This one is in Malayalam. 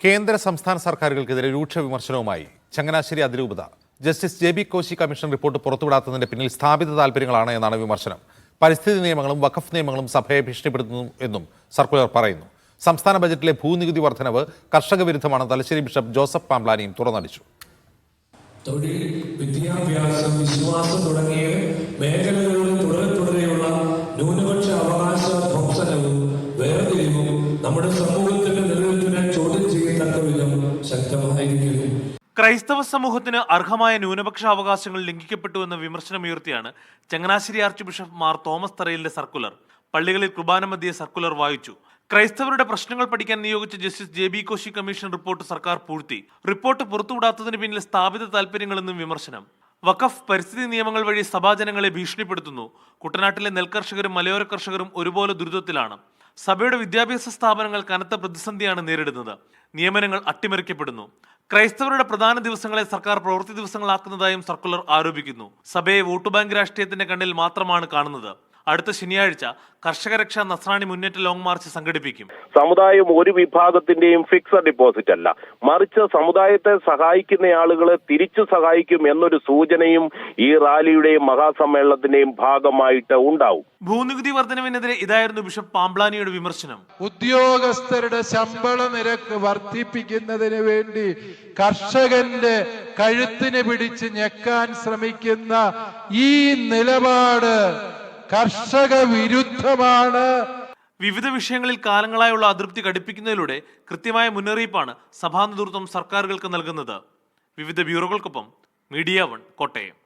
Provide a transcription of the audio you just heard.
കേന്ദ്ര സംസ്ഥാന സർക്കാരുകൾക്കെതിരെ രൂക്ഷ വിമർശനവുമായി ചങ്ങനാശ്ശേരി അതിരൂപത. Justice J B Koshy commission report പുറത്തുവിടാത്തതിന്റെ പിന്നിൽ സ്ഥാപിത താല്പര്യങ്ങളാണ് എന്നാണ് വിമർശനം. പരിസ്ഥിതി നിയമങ്ങളും വഖഫ് നിയമങ്ങളും സഭയെ ഭീഷണിപ്പെടുത്തുന്നു എന്നും സർക്കുലർ പറയുന്നു. സംസ്ഥാന ബജറ്റിലെ ഭൂനികുതി വർധനവ് കർഷക വിരുദ്ധമാണ് തലശ്ശേരി ബിഷപ്പ് ജോസഫ് പാംബ്ലാനിയും തുറന്നടിച്ചു. തൊഴിൽ വിദ്യാഭ്യാസം വിശ്വാസം തുടങ്ങിയ മേഖലകളിൽ തുടരെ തുടരെയുള്ള ന്യൂനപക്ഷ അവകാശ ധ്വംസനവും വേർതിരിവും നമ്മുടെ സമൂഹത്തിന്റെ ക്രൈസ്തവ സമൂഹത്തിന് അർഹമായ ന്യൂനപക്ഷ അവകാശങ്ങൾ ലംഘിക്കപ്പെട്ടു എന്ന വിമർശനമുയർത്തിയാണ് Changanassery archbishop Mar Thomas തറയിലിന്റെ സർക്കുലർ. പള്ളികളിൽ കുർബാന മധ്യേ സർക്കുലർ വായിച്ചു. ക്രൈസ്തവരുടെ പ്രശ്നങ്ങൾ പഠിക്കാൻ നിയോഗിച്ച justice J B Koshy commission report സർക്കാർ പൂഴ്ത്തി. റിപ്പോർട്ട് പുറത്തുവിടാത്തതിന് പിന്നിൽ സ്ഥാപിത താല്പര്യങ്ങളെന്നും വിമർശനം. വഖഫ് പരിസ്ഥിതി നിയമങ്ങൾ വഴി സഭാജനങ്ങളെ ഭീഷണിപ്പെടുത്തുന്നു. കുട്ടനാട്ടിലെ നെൽകർഷകരും മലയോര കർഷകരും ഒരുപോലെ ദുരിതത്തിലാണ്. സഭയുടെ വിദ്യാഭ്യാസ സ്ഥാപനങ്ങൾ കനത്ത പ്രതിസന്ധിയാണ് നേരിടുന്നത്. നിയമനങ്ങൾ അട്ടിമറിക്കപ്പെടുന്നു. ക്രൈസ്തവരുടെ പ്രധാന ദിവസങ്ങളെ സർക്കാർ പ്രവൃത്തി ദിവസങ്ങളാക്കുന്നതായും സർക്കുലർ ആരോപിക്കുന്നു. സഭയെ വോട്ട് ബാങ്ക് രാഷ്ട്രീയത്തിന്റെ കണ്ണിൽ മാത്രമാണ് കാണുന്നത്. അടുത്ത ശനിയാഴ്ച കർഷക രക്ഷാ നസ്രാണി മുന്നേറ്റ ലോങ് മാർച്ച് സംഘടിപ്പിക്കും. സമുദായം ഒരു വിഭാഗത്തിന്റെയും ഫിക്സഡ് ഡിപ്പോസിറ്റ് അല്ല. മറിച്ച് സമുദായത്തെ സഹായിക്കുന്ന ആളുകളെ തിരിച്ചു സഹായിക്കും എന്നൊരു സൂചനയും ഈ റാലിയുടെയും മഹാസമ്മേളനത്തിന്റെയും ഭാഗമായിട്ട് ഉണ്ടാവും. ഭൂനികുതി വർധനവിനെതിരെ ഇതായിരുന്നു ബിഷപ്പ് പാംബ്ലാനിയുടെ വിമർശനം. ഉദ്യോഗസ്ഥരുടെ ശമ്പള നിരക്ക് വർദ്ധിപ്പിക്കുന്നതിന് വേണ്ടി കർഷകന്റെ കഴുത്തിന് പിടിച്ച് ഞെക്കാൻ ശ്രമിക്കുന്ന ഈ നിലപാട് കർഷക വിരുദ്ധമാണ് വിവിധ വിഷയങ്ങളിൽ കാലങ്ങളായുള്ള അതൃപ്തി ഘടിപ്പിക്കുന്നതിലൂടെ കൃത്യമായ മുന്നറിയിപ്പാണ് സഭാ നേതൃത്വം സർക്കാരുകൾക്ക് നൽകുന്നത്. വിവിധ ബ്യൂറോകൾക്കൊപ്പം മീഡിയ വൺ കോട്ടയം.